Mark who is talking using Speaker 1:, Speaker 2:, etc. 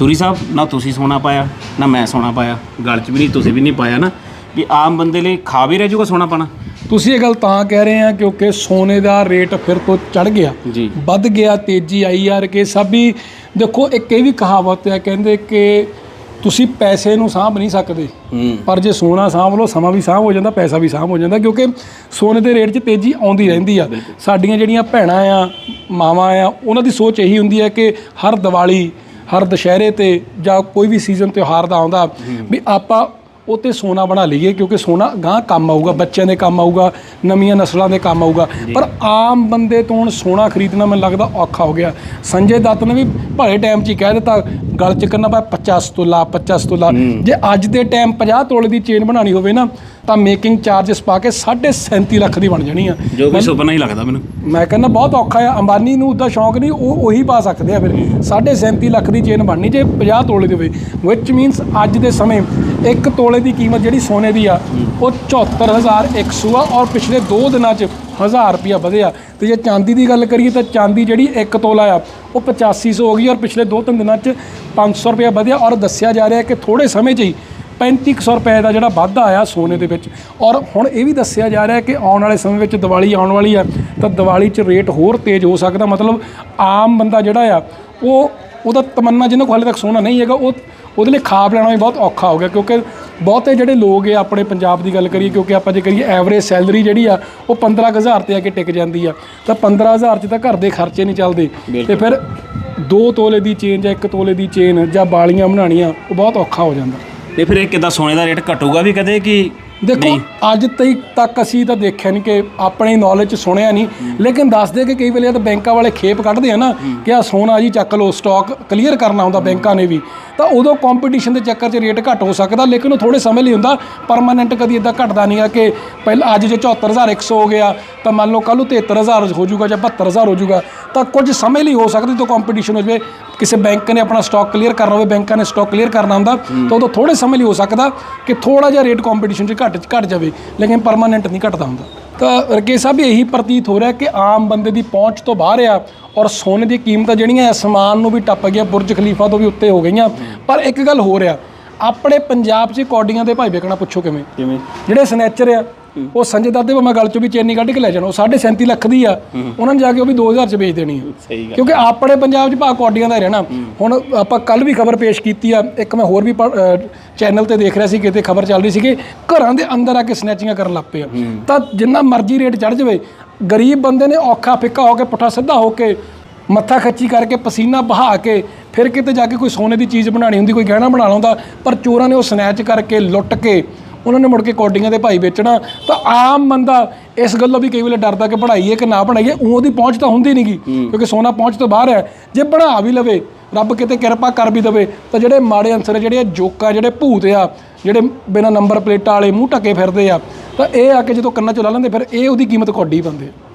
Speaker 1: ਸੂਰੀ ਸਾਹਿਬ ਨਾ ਤੁਸੀਂ ਸੋਨਾ ਪਾਇਆ ਨਾ ਮੈਂ ਸੋਨਾ ਪਾਇਆ। ਗਲ 'ਚ ਵੀ ਨਹੀਂ ਤੁਸੀਂ ਵੀ ਨਹੀਂ ਪਾਇਆ ਨਾ। ਵੀ ਆਮ ਬੰਦੇ ਲਈ ਖਾ ਵੀ ਰਹਿ ਜਾਊਗਾ ਸੋਨਾ ਪਾਣਾ।
Speaker 2: ਤੁਸੀਂ ਇਹ ਗੱਲ ਤਾਂ ਕਹਿ ਰਹੇ ਆ ਕਿਉਂਕਿ ਸੋਨੇ ਦਾ ਰੇਟ ਫਿਰ ਤੋਂ ਚੜ ਗਿਆ।
Speaker 1: ਜੀ।
Speaker 2: ਵੱਧ ਗਿਆ ਤੇਜ਼ੀ ਆਈ ਯਾਰ ਕਿ ਸਭ ਹੀ। ਦੇਖੋ ਇੱਕ ਇਹ ਵੀ ਕਹਾਵਤ ਹੈ ਕਹਿੰਦੇ ਕਿ ਤੁਸੀਂ ਪੈਸੇ ਨੂੰ ਸਾਂਭ ਨਹੀਂ ਸਕਦੇ।
Speaker 1: ਹੂੰ।
Speaker 2: ਪਰ ਜੇ ਸੋਨਾ ਸਾਂਭ ਲਓ ਸਮਾਂ ਵੀ ਸਾਂਭ ਹੋ ਜਾਂਦਾ ਪੈਸਾ ਵੀ ਸਾਂਭ ਹੋ ਜਾਂਦਾ ਕਿਉਂਕਿ ਸੋਨੇ ਦੇ ਰੇਟ 'ਚ ਤੇਜ਼ੀ ਆਉਂਦੀ ਰਹਿੰਦੀ ਆ। ਸਾਡੀਆਂ ਜਿਹੜੀਆਂ ਭੈਣਾਂ ਆ ਮਾਵਾਂ ਆ ਉਹਨਾਂ ਦੀ ਸੋਚ ਇਹੀ ਹੁੰਦੀ ਹੈ ਕਿ ਹਰ ਦੀਵਾਲੀ ਹਰ ਦੁਸ਼ਹਿਰੇ ਤੇ ਜਾਂ ਕੋਈ ਵੀ ਸੀਜ਼ਨ ਤਿਉਹਾਰ ਦਾ ਆਉਂਦਾ ਵੀ ਆਪਾਂ ਉਹ ਤੇ ਸੋਨਾ ਬਣਾ ਲਈਏ ਕਿਉਂਕਿ ਸੋਨਾ ਗਾਂ ਕੰਮ ਆਊਗਾ ਬੱਚਿਆਂ ਦੇ ਕੰਮ ਆਊਗਾ ਨਵੀਆਂ ਨਸਲਾਂ ਦੇ ਕੰਮ ਆਊਗਾ। ਪਰ ਆਮ ਬੰਦੇ ਤੋਂ ਹੁਣ ਸੋਨਾ ਖਰੀਦਣਾ ਮੈਨੂੰ ਲੱਗਦਾ ਔਖਾ ਹੋ ਗਿਆ। ਸੰਜੇ ਦੱਤ ਨੇ ਵੀ ਭਲੇ ਟਾਈਮ 'ਚ ਹੀ ਕਹਿ ਦਿੱਤਾ ਗਲ 'ਚ ਕਰਨਾ ਪਿਆ 50 ਤੋਲਾ 50 ਤੋਲਾ। ਜੇ ਅੱਜ ਦੇ ਟਾਈਮ 50 ਤੋਲੇ ਦੀ ਚੇਨ ਬਣਾਉਣੀ ਹੋਵੇ ਨਾ ਤਾਂ ਮੇਕਿੰਗ ਚਾਰजेस ਪਾ ਕੇ 37 ਲੱਖ ਦੀ ਬਣ ਜਾਣੀ ਆ।
Speaker 1: ਜੋ ਵੀ ਸੁਪਨਾ ਹੀ ਲੱਗਦਾ ਮੈਨੂੰ।
Speaker 2: ਮੈਂ ਕਹਿੰਦਾ ਬਹੁਤ ਔਖਾ ਆ ਅੰਬਾਨੀ ਨੂੰ ਉਹਦਾ ਸ਼ੌਂਕ ਨਹੀਂ ਉਹ ਉਹੀ ਪਾ ਸਕਦੇ ਆ ਫਿਰ। 37 ਲੱਖ ਦੀ ਚੇਨ ਬਣਨੀ ਜੇ 50 ਤੋਲੇ ਦੀ ਹੋਵੇ ਵਿਚ ਮੀਨਸ ਅੱਜ ਦੇ ਸਮੇਂ ਇੱਕ ਤੋਲੇ ਦੀ ਕੀਮਤ ਜਿਹੜੀ ਸੋਨੇ ਦੀ ਆ ਉਹ 74100 ਆ ਔਰ ਪਿਛਲੇ 2 ਦਿਨਾਂ 'ਚ 1000 ਰੁਪਿਆ ਵਧਿਆ। ਤੇ ਜੇ ਚਾਂਦੀ ਦੀ ਗੱਲ ਕਰੀਏ ਤਾਂ ਚਾਂਦੀ ਜਿਹੜੀ ਇੱਕ ਤੋਲਾ ਆ ਉਹ 8500 ਹੋ ਗਈ ਔਰ ਪਿਛਲੇ 2-3 ਦਿਨਾਂ 'ਚ 500 ਰੁਪਿਆ ਵਧਿਆ ਔਰ ਦੱਸਿਆ ਜਾ ਰਿਹਾ ਕਿ ਥੋੜੇ ਸਮੇਂ 'ਚ ਹੀ 3500 ਰੁਪਏ ਦਾ ਜਿਹੜਾ ਵਾਧਾ ਆਇਆ ਸੋਨੇ ਦੇ ਵਿੱਚ। ਔਰ ਹੁਣ ਇਹ ਵੀ ਦੱਸਿਆ ਜਾ ਰਿਹਾ ਕਿ ਆਉਣ ਵਾਲੇ ਸਮੇਂ ਵਿੱਚ ਦੀਵਾਲੀ ਆਉਣ ਵਾਲੀ ਆ ਤਾਂ ਦੀਵਾਲੀ 'ਚ ਰੇਟ ਹੋਰ ਤੇਜ਼ ਹੋ ਸਕਦਾ। ਮਤਲਬ ਆਮ ਬੰਦਾ ਜਿਹੜਾ ਆ ਉਹ ਉਹਦਾ ਤਮੰਨਾ ਜਿਹਨਾਂ ਕੋਲ ਹਾਲੇ ਤੱਕ ਸੋਨਾ ਨਹੀਂ ਹੈਗਾ ਉਹ ਉਹਦੇ ਲਈ ਖਾਬ ਲੈਣਾ ਵੀ ਬਹੁਤ ਔਖਾ ਹੋ ਗਿਆ। ਕਿਉਂਕਿ ਬਹੁਤੇ ਜਿਹੜੇ ਲੋਕ ਆ ਆਪਣੇ ਪੰਜਾਬ ਦੀ ਗੱਲ ਕਰੀਏ ਕਿਉਂਕਿ ਆਪਾਂ ਜੇ ਕਰੀਏ ਐਵਰੇਜ ਸੈਲਰੀ ਜਿਹੜੀ ਆ ਉਹ 15000 ਤੇ ਆ ਕੇ ਟਿਕ ਜਾਂਦੀ ਆ। ਤਾਂ 15000 ਚ ਤਾਂ ਘਰ ਦੇ ਖਰਚੇ ਨਹੀਂ ਚੱਲਦੇ। ਤੇ ਫਿਰ 2 ਤੋਲੇ ਦੀ ਚੇਨ ਜਾਂ 1 ਤੋਲੇ ਦੀ ਚੇਨ ਜਾਂ ਬਾਲੀਆਂ ਬਣਾਉਣੀਆਂ ਉਹ ਬਹੁਤ ਔਖਾ ਹੋ ਜਾਂਦਾ।
Speaker 1: ਤੇ ਫਿਰ ਇਹ ਕਿਦਾਂ ਸੋਨੇ ਦਾ ਰੇਟ ਘਟੂਗਾ ਵੀ ਕਦੇ ਕਿ
Speaker 2: ਦੇਖੋ ਅੱਜ ਤੱਕ ਤੱਕ ਅਸੀਂ ਤਾਂ ਦੇਖਿਆ ਨਹੀਂ ਕਿ ਆਪਣੀ ਨੌਲੇਜ ਚ ਸੁਣਿਆ ਨਹੀਂ ਲੇਕਿਨ ਦੱਸਦੇ ਕਿ ਕਈ ਵੇਲੇ ਤਾਂ ਬੈਂਕਾਂ ਵਾਲੇ ਖੇਪ ਕੱਢਦੇ ਆ ਨਾ ਕਿ ਆ ਸੋਨਾ ਜੀ ਚੱਕ ਲਓ ਸਟਾਕ ਕਲੀਅਰ ਕਰਨਾ ਹੁੰਦਾ ਬੈਂਕਾਂ ਨੇ ਵੀ। ਤਾਂ ਉਦੋਂ ਕੰਪੀਟੀਸ਼ਨ ਦੇ ਚੱਕਰ 'ਚ ਰੇਟ ਘੱਟ ਹੋ ਸਕਦਾ ਲੇਕਿਨ ਉਹ ਥੋੜੇ ਸਮੇਂ ਲਈ ਹੁੰਦਾ। ਪਰਮਾਨੈਂਟ ਕਦੀ ਇਦਾਂ ਘਟਦਾ ਨਹੀਂ ਆ ਕਿ ਪਹਿਲਾਂ ਅੱਜ ਜੇ 74100 ਹੋ ਗਿਆ ਤਾਂ ਮੰਨ ਲਓ ਕੱਲ ਨੂੰ 73000 ਹੋ ਜਾਊਗਾ ਜਾਂ 72000 ਹੋ ਜਾਊਗਾ। ਤਾਂ ਕੁਝ ਸਮੇਂ ਲਈ ਹੋ ਸਕਦਾ ਜਦੋਂ ਕੰਪੀਟੀਸ਼ਨ ਹੋ ਜਾਵੇ। ਕਿਸੇ ਬੈਂਕ ਨੇ ਆਪਣਾ ਸਟਾਕ ਕਲੀਅਰ ਕਰਨਾ ਹੋਵੇ ਬੈਂਕਾਂ ਨੇ ਸਟਾਕ ਕਲੀਅਰ ਕਰਨਾ ਹੁੰਦਾ ਤਾਂ ਉਦੋਂ ਥੋੜੇ ਸਮੇਂ ਲਈ ਹੋ ਸਕਦਾ ਕਿ ਥੋੜਾ ਜਿਹਾ ਰੇਟ ਕੰਪੀਟੀਸ਼ਨ 'ਚ ਘਟ ਘਟ ਜਾਵੇ ਲੇਕਿਨ ਪਰਮਾਨੈਂਟ ਨਹੀਂ ਘਟਦਾ ਹੁੰਦਾ। ਤਾਂ ਰਕੇ ਸਾਹਿਬ ਇਹੀ ਪ੍ਰਤੀਤ ਹੋ ਰਿਹਾ ਕਿ ਆਮ ਬੰਦੇ ਦੀ ਪਹੁੰਚ ਤੋਂ ਬਾਹਰ ਆ ਔਰ ਸੋਨੇ ਦੀ ਕੀਮਤਾਂ ਜਿਹੜੀਆਂ ਅਸਮਾਨ ਨੂੰ ਵੀ ਟੱਪ ਗਿਆ ਬੁਰਜ ਖਲੀਫਾ ਤੋਂ ਵੀ ਉੱਤੇ ਹੋ ਗਈਆਂ। ਪਰ ਇੱਕ ਗੱਲ ਹੋ ਰਿਹਾ ਆਪਣੇ ਪੰਜਾਬ 'ਚ ਕੌਡੀਆਂ ਦੇ ਭਾਈ ਵੇਖਣਾ ਪੁੱਛੋ ਕਿਵੇਂ?
Speaker 1: ਕਿਵੇਂ?
Speaker 2: ਜਿਹੜੇ ਸਨੈਚਰ ਆ ਉਹ ਸੰਜੇ ਦਾਦੇ ਮੈਂ ਗੱਲ ਚੋਂ ਵੀ ਚੇਨੀ ਕੱਢ ਕੇ ਲੈ ਜਾਣਾ ਉਹ 37 ਲੱਖ ਦੀ ਆ। ਉਹਨਾਂ ਨੇ ਜਾ ਕੇ ਉਹ ਵੀ 2000 ਚ ਵੇਚ ਦੇਣੀ ਆ। ਕਿਉਂਕਿ ਆਪਣੇ ਪੰਜਾਬ 'ਚ ਭਾਅ ਕੌਡੀਆਂ ਦਾ ਹੀ ਰਹਿਣਾ। ਹੁਣ ਆਪਾਂ ਕੱਲ ਵੀ ਖਬਰ ਪੇਸ਼ ਕੀਤੀ ਆ ਇੱਕ ਮੈਂ ਹੋਰ ਵੀ ਚੈਨਲ ਤੇ ਦੇਖ ਰਿਹਾ ਸੀ ਕਿਤੇ ਖਬਰ ਚੱਲ ਰਹੀ ਸੀ ਕਿ ਘਰਾਂ ਦੇ ਅੰਦਰ ਆ ਕੇ ਸਨੈਚਿੰਗਾਂ ਕਰਨ ਲੱਗ ਪਏ ਆ। ਤਾਂ ਜਿੰਨਾ ਮਰਜ਼ੀ ਰੇਟ ਚੜ ਜਾਵੇ ਗਰੀਬ ਬੰਦੇ ਨੇ ਔਖਾ ਫਿੱਕਾ ਹੋ ਕੇ ਪੁੱਠਾ ਸਿੱਧਾ ਹੋ ਕੇ ਮੱਥਾ ਖੱਚੀ ਕਰਕੇ ਪਸੀਨਾ ਬਹਾ ਕੇ ਫਿਰ ਕਿਤੇ ਜਾ ਕੇ ਕੋਈ ਸੋਨੇ ਦੀ ਚੀਜ਼ ਬਣਾਣੀ ਹੁੰਦੀ ਕੋਈ ਗਹਿਣਾ ਬਣਾਉਣਾ ਹੁੰਦਾ ਪਰ ਚੋਰਾਂ ਨੇ ਉਹ ਸਨੈਚ ਕਰਕੇ ਲੁੱਟ ਕੇ ਉਹਨਾਂ ਨੇ ਮੁੜ ਕੇ ਕੋਡੀਆਂ ਦੇ ਭਾਈ ਵੇਚਣਾ ਤਾਂ ਆਮ ਬੰਦਾ ਇਸ ਗੱਲੋਂ ਵੀ ਕਈ ਵੇਲੇ ਡਰਦਾ ਕਿ ਬਣਾਈਏ ਕਿ ਨਾ ਉਹ ਉਹਦੀ ਪਹੁੰਚ ਤਾਂ ਹੁੰਦੀ ਨਹੀਂਗੀ ਕਿਉਂਕਿ ਸੋਨਾ ਪਹੁੰਚ ਤੋਂ ਬਾਹਰ ਹੈ। ਜੇ ਬਣਾ ਵੀ ਲਵੇ ਰੱਬ ਕਿਤੇ ਕਿਰਪਾ ਕਰ ਵੀ ਦਵੇ ਤਾਂ ਜਿਹੜੇ ਮਾੜੇ ਅੰਸਰ ਜਿਹੜੇ ਜੋਕਾ ਜਿਹੜੇ ਭੂਤ ਆ ਜਿਹੜੇ ਬਿਨਾ ਨੰਬਰ ਪਲੇਟਾਂ ਵਾਲੇ ਮੂੰਹ ਢੱਕੇ ਫਿਰਦੇ ਆ ਤਾਂ ਇਹ ਆ ਕੇ ਜਦੋਂ ਕੰਨਾਂ ਚੋਂ ਲਾ ਲੈਂਦੇ ਫਿਰ ਇਹ ਉਹਦੀ ਕੀਮਤ ਕੋਡੀ ਬੰਦੇ ਆ।